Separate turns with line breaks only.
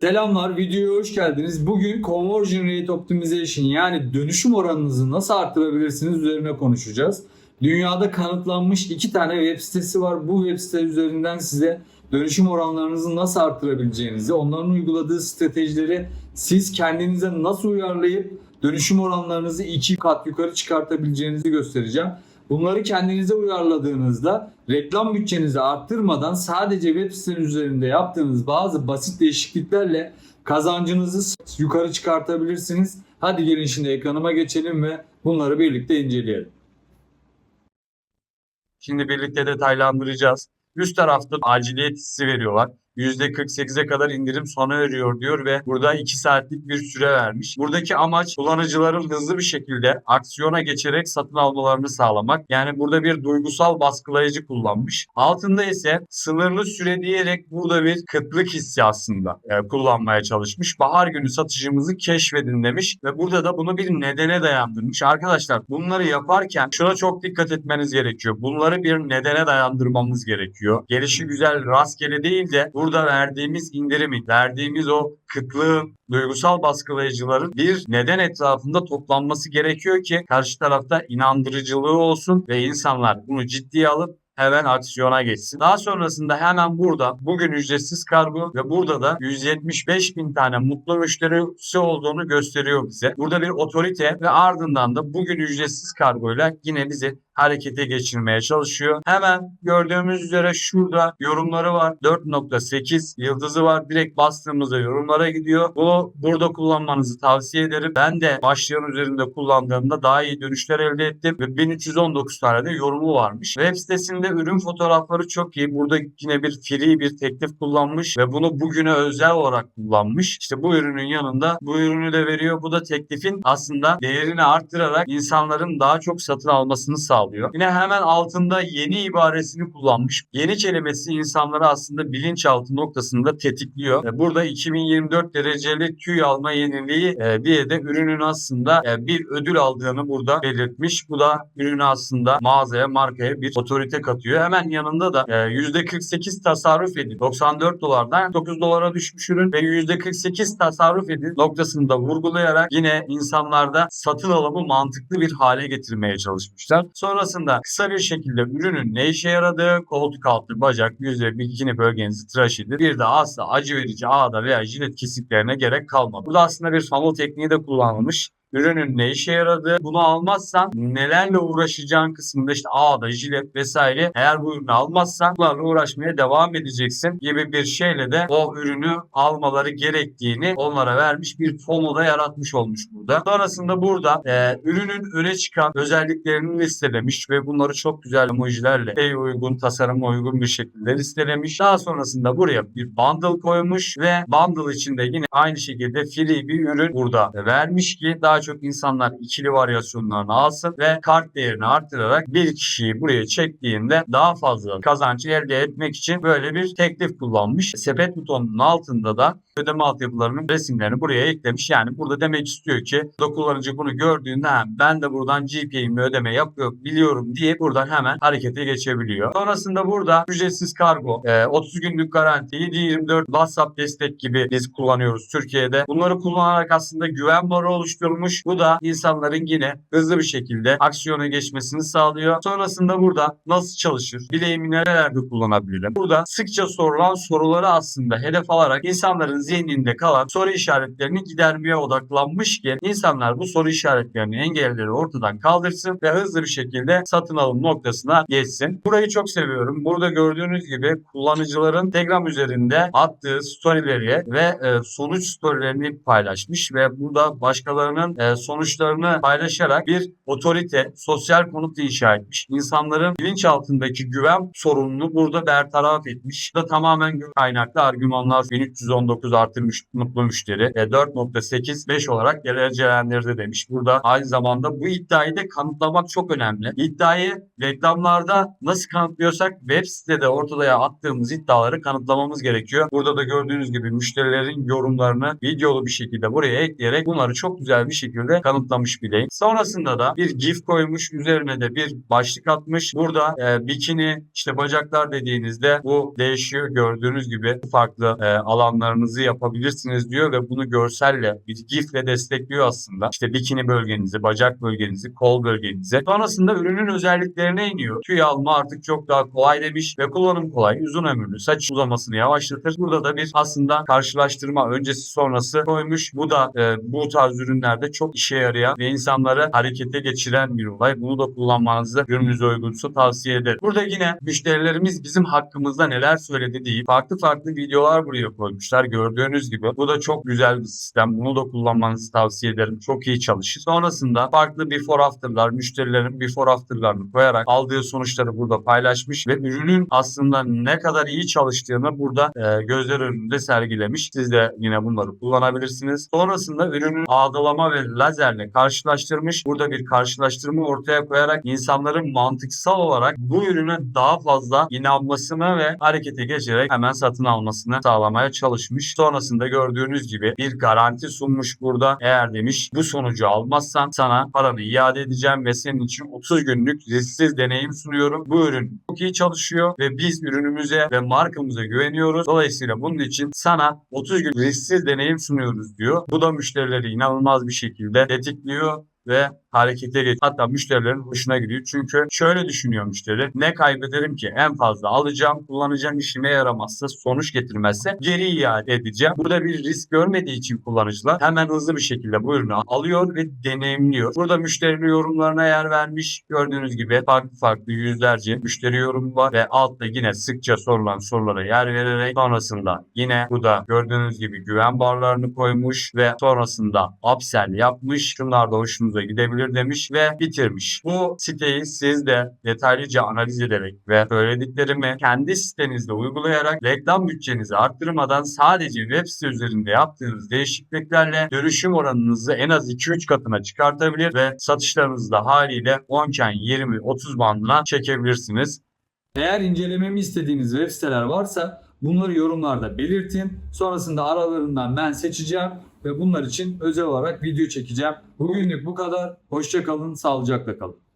Selamlar, videoya hoş geldiniz. Bugün Conversion Rate Optimization yani dönüşüm oranınızı nasıl arttırabilirsiniz üzerine konuşacağız. Dünyada kanıtlanmış iki tane web sitesi var. Bu web site üzerinden size dönüşüm oranlarınızı nasıl arttırabileceğinizi, onların uyguladığı stratejileri siz kendinize nasıl uyarlayıp dönüşüm oranlarınızı iki kat yukarı çıkartabileceğinizi göstereceğim. Bunları kendinize uyarladığınızda reklam bütçenizi arttırmadan sadece web siteniz üzerinde yaptığınız bazı basit değişikliklerle kazancınızı yukarı çıkartabilirsiniz. Hadi gelin şimdi ekranıma geçelim ve bunları birlikte inceleyelim.
Şimdi birlikte detaylandıracağız. Üst tarafta aciliyet hissi veriyorlar. %48'e kadar indirim sona eriyor diyor ve burada 2 saatlik bir süre vermiş. Buradaki amaç kullanıcıların hızlı bir şekilde aksiyona geçerek satın almalarını sağlamak. Yani burada bir duygusal baskılayıcı kullanmış. Altında ise sınırlı süre diyerek burada bir kıtlık hissi aslında e, kullanmaya çalışmış. Bahar günü satışımızı keşfedin demiş ve burada da bunu bir nedene dayandırmış. Arkadaşlar bunları yaparken şuna çok dikkat etmeniz gerekiyor. Bunları bir nedene dayandırmamız gerekiyor. Gelişi güzel rastgele değil de burada verdiğimiz indirimi, verdiğimiz o kıtlığın, duygusal baskılayıcıların bir neden etrafında toplanması gerekiyor ki karşı tarafta inandırıcılığı olsun ve insanlar bunu ciddiye alıp hemen aksiyona geçsin. Daha sonrasında hemen burada bugün ücretsiz kargo ve burada da 175 bin tane mutlu müşterisi olduğunu gösteriyor bize. Burada bir otorite ve ardından da bugün ücretsiz kargoyla yine bizi harekete geçirmeye çalışıyor. Hemen gördüğümüz üzere şurada yorumları var. 4.8 yıldızı var. Direkt bastığımızda yorumlara gidiyor. Bunu burada kullanmanızı tavsiye ederim. Ben de başlayan üzerinde kullandığımda daha iyi dönüşler elde ettim ve 1319 tane de yorumu varmış. Web sitesinde ürün fotoğrafları çok iyi. Burada yine bir free bir teklif kullanmış ve bunu bugüne özel olarak kullanmış. İşte bu ürünün yanında bu ürünü de veriyor. Bu da teklifin aslında değerini arttırarak insanların daha çok satın almasını sağlıyor. Yine hemen altında yeni ibaresini kullanmış. Yeni kelimesi insanları aslında bilinçaltı noktasında tetikliyor. E, Burada 2024 dereceli tüy alma yeniliği e, diye de ürünün aslında e, bir ödül aldığını burada belirtmiş. Bu da ürünü aslında mağazaya, markaya bir otorite katıyor. Hemen yanında da e, %48 tasarruf edin. 94 dolardan 9 dolara düşmüş ürün ve %48 tasarruf edin noktasını da vurgulayarak yine insanlarda satın alımı mantıklı bir hale getirmeye çalışmışlar. Sonrasında kısa bir şekilde ürünün ne işe yaradığı, koltuk altı, bacak, yüz ve bikini bölgenizi tıraş edin. Bir de asla acı verici ağda veya jilet kesiklerine gerek kalmadı. Burada aslında bir funnel tekniği de kullanılmış ürünün ne işe yaradığı, bunu almazsan nelerle uğraşacağın kısmında işte ağda, jilet vesaire eğer bu ürünü almazsan bunlarla uğraşmaya devam edeceksin gibi bir şeyle de o ürünü almaları gerektiğini onlara vermiş bir FOMO da yaratmış olmuş burada. Sonrasında burada e, ürünün öne çıkan özelliklerini listelemiş ve bunları çok güzel emojilerle şey uygun, tasarıma uygun bir şekilde listelemiş. Daha sonrasında buraya bir bundle koymuş ve bundle içinde yine aynı şekilde free bir ürün burada vermiş ki daha çok insanlar ikili varyasyonlarını alsın ve kart değerini arttırarak bir kişiyi buraya çektiğinde daha fazla kazanç elde etmek için böyle bir teklif kullanmış. Sepet butonunun altında da ödeme altyapılarının resimlerini buraya eklemiş. Yani burada demek istiyor ki burada kullanıcı bunu gördüğünde "Ha, ben de buradan GPA'imle ödeme yapıyor biliyorum diye buradan hemen harekete geçebiliyor. Sonrasında burada ücretsiz kargo, e, 30 günlük garanti, 7-24 WhatsApp destek gibi biz kullanıyoruz Türkiye'de. Bunları kullanarak aslında güven barı oluşturmuş. Bu da insanların yine hızlı bir şekilde aksiyona geçmesini sağlıyor. Sonrasında burada nasıl çalışır? Bileğimi nerelerde kullanabilirim? Burada sıkça sorulan soruları aslında hedef alarak insanların zihninde kalan soru işaretlerini gidermeye odaklanmış ki insanlar bu soru işaretlerini engelleri ortadan kaldırsın ve hızlı bir şekilde satın alım noktasına geçsin. Burayı çok seviyorum. Burada gördüğünüz gibi kullanıcıların Telegram üzerinde attığı storyleri ve e, sonuç storylerini paylaşmış ve burada başkalarının e, sonuçlarını paylaşarak bir otorite, sosyal konut inşa etmiş. İnsanların bilinçaltındaki güven sorununu burada bertaraf etmiş. Bu da tamamen güven kaynaklı argümanlar 1319 artırmış mutlu müşteri e, 4.8 5 olarak derecelendirdi demiş. Burada aynı zamanda bu iddiayı da kanıtlamak çok önemli. İddiayı reklamlarda nasıl kanıtlıyorsak web sitede ortaya attığımız iddiaları kanıtlamamız gerekiyor. Burada da gördüğünüz gibi müşterilerin yorumlarını videolu bir şekilde buraya ekleyerek bunları çok güzel bir şekilde şekilde kanıtlamış bileyim. Sonrasında da bir gif koymuş. Üzerine de bir başlık atmış. Burada e, bikini işte bacaklar dediğinizde bu değişiyor. Gördüğünüz gibi farklı e, alanlarınızı yapabilirsiniz diyor ve bunu görselle bir gifle destekliyor aslında. İşte bikini bölgenizi, bacak bölgenizi, kol bölgenizi. Sonrasında ürünün özelliklerine iniyor. Tüy alma artık çok daha kolay demiş ve kullanım kolay, uzun ömürlü, saç uzamasını yavaşlatır. Burada da bir aslında karşılaştırma öncesi sonrası koymuş. Bu da e, bu tarz ürünlerde çok işe yarayan ve insanları harekete geçiren bir olay. Bunu da kullanmanızı ürününüze uygunsa tavsiye ederim. Burada yine müşterilerimiz bizim hakkımızda neler söyledi deyip farklı farklı videolar buraya koymuşlar. Gördüğünüz gibi bu da çok güzel bir sistem. Bunu da kullanmanızı tavsiye ederim. Çok iyi çalışır. Sonrasında farklı before after'lar, müşterilerin before after'larını koyarak aldığı sonuçları burada paylaşmış ve ürünün aslında ne kadar iyi çalıştığını burada e, gözler önünde sergilemiş. Siz de yine bunları kullanabilirsiniz. Sonrasında ürünün ağdalama ve lazerle karşılaştırmış. Burada bir karşılaştırma ortaya koyarak insanların mantıksal olarak bu ürüne daha fazla inanmasını ve harekete geçerek hemen satın almasını sağlamaya çalışmış. Sonrasında gördüğünüz gibi bir garanti sunmuş burada. Eğer demiş bu sonucu almazsan sana paranı iade edeceğim ve senin için 30 günlük risksiz deneyim sunuyorum. Bu ürün çok iyi çalışıyor ve biz ürünümüze ve markamıza güveniyoruz. Dolayısıyla bunun için sana 30 gün risksiz deneyim sunuyoruz diyor. Bu da müşterileri inanılmaz bir şekilde tetikliyor ve harekete geç. Hatta müşterilerin hoşuna gidiyor. Çünkü şöyle düşünüyor müşteri. Ne kaybederim ki? En fazla alacağım, kullanacağım işime yaramazsa, sonuç getirmezse geri iade edeceğim. Burada bir risk görmediği için kullanıcılar hemen hızlı bir şekilde bu ürünü alıyor ve deneyimliyor. Burada müşteri yorumlarına yer vermiş. Gördüğünüz gibi farklı farklı yüzlerce müşteri yorum var ve altta yine sıkça sorulan sorulara yer vererek sonrasında yine bu da gördüğünüz gibi güven barlarını koymuş ve sonrasında upsell yapmış. Şunlar da hoşunuza gidebilir demiş ve bitirmiş. Bu siteyi siz de detaylıca analiz ederek ve söylediklerimi kendi sitenizde uygulayarak reklam bütçenizi arttırmadan sadece web site üzerinde yaptığınız değişikliklerle dönüşüm oranınızı en az 2-3 katına çıkartabilir ve satışlarınızı da haliyle 10 iken 20-30 bandına çekebilirsiniz.
Eğer incelememi istediğiniz web siteler varsa bunları yorumlarda belirtin. Sonrasında aralarından ben seçeceğim ve bunlar için özel olarak video çekeceğim. Bugünlük bu kadar. Hoşça kalın, sağlıcakla kalın.